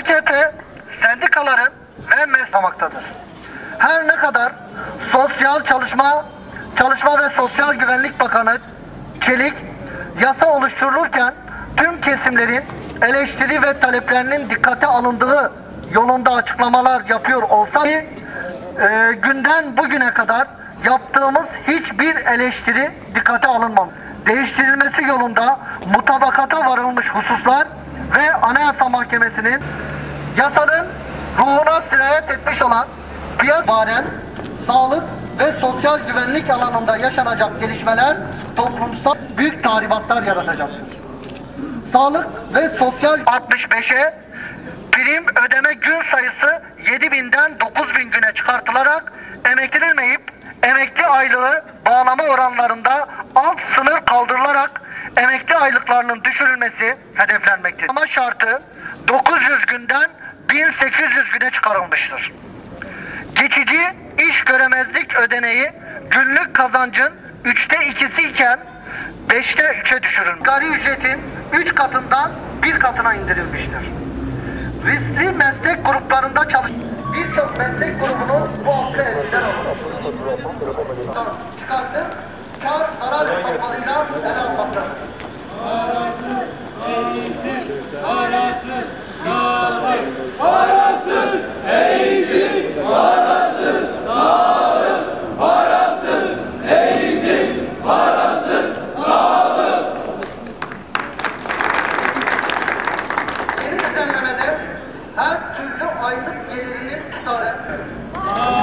AKP sendikaların ve meslamaktadır. Her ne kadar Sosyal Çalışma Çalışma ve Sosyal Güvenlik Bakanı Çelik yasa oluşturulurken tüm kesimlerin eleştiri ve taleplerinin dikkate alındığı yolunda açıklamalar yapıyor olsa e, günden bugüne kadar yaptığımız hiçbir eleştiri dikkate alınmamış. Değiştirilmesi yolunda mutabakata varılmış hususlar ve Anayasa Mahkemesi'nin yasanın ruhuna sirayet etmiş olan piyasa varen, sağlık ve sosyal güvenlik alanında yaşanacak gelişmeler toplumsal büyük tahribatlar yaratacaktır. Sağlık ve sosyal 65'e prim ödeme gün sayısı 7000'den 9000 güne çıkartılarak emeklenilmeyip emekli aylığı bağlama oranlarında alt sınır kaldırılarak aylıklarının düşürülmesi hedeflenmektedir. Ama şartı 900 günden 1800 güne çıkarılmıştır. Geçici iş göremezlik ödeneği günlük kazancın üçte ikisi iken beşte üçe düşürülmüş. Gari ücretin üç katından bir katına indirilmiştir. Riskli meslek gruplarında çalış birçok meslek grubunu bu hafta elinden alır. Çıkartıp kar zarar hesaplarıyla ele almaktadır. Meclini iptal etmeliyiz.